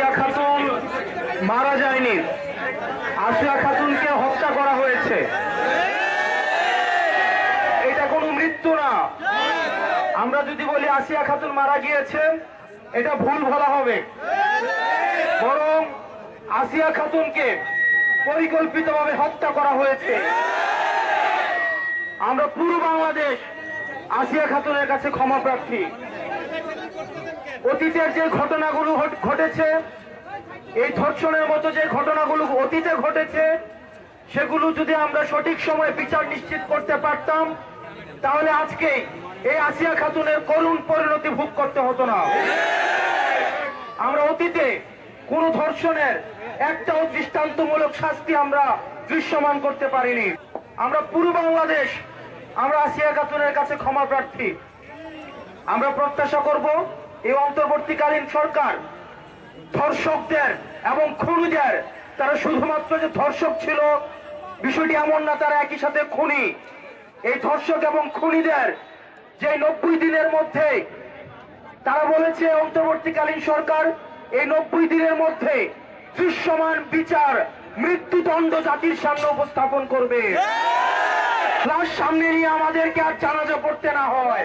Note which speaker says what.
Speaker 1: আসিয়া খাতুন মারা যায়নি। আসিয়া খাতুনকে হত্যা করা হয়েছে। এটা কোনো মৃত্যু না। আমরা যদি বলি আসিয়া খাতুন মারা গিয়েছে, এটা ভুল বলা হবে। বরং আসিয়া খাতুনকে পরিকল্পিতভাবে হত্যা করা হয়েছে। আমরা পুরো বাংলাদেশ আসিয়া খাতুনের কাছে ক্ষমা প্রার্থী। অতীতের যে ঘটনাগুলো ঘটেছে, এই ধর্ষণের মতো যে ঘটনাগুলো অতীতে ঘটেছে, সেগুলো যদি আমরা সঠিক সময়ে বিচার নিশ্চিত করতে পারতাম, তাহলে আজকে এই আসিয়া খাতুনের করুণ পরিণতি ভোগ করতে হতো না। আমরা অতীতে কোন ধর্ষণের একটাও দৃষ্টান্তমূলক শাস্তি আমরা দৃশ্যমান করতে পারিনি। আমরা পুরো বাংলাদেশ, আমরা আসিয়া খাতুনের কাছে ক্ষমা প্রার্থী। আমরা প্রত্যাশা করব এই অন্তর্বর্তীকালীন সরকার ধর্ষকদের এবং খুনিদের তারা শুধুমাত্র যে ধর্ষক ছিল বিষয়টি এমন না তারা একই সাথে খুনি। এই ধর্ষক এবং খুনিদের যে নব্বই দিনের মধ্যে তারা বলেছে অন্তর্বর্তীকালীন সরকার এই নব্বই দিনের মধ্যে দৃশ্যমান বিচার মৃত্যুদণ্ড জাতির সামনে উপস্থাপন করবে। সামনে নিয়ে আমাদেরকে আর জানাজা পড়তে না হয়।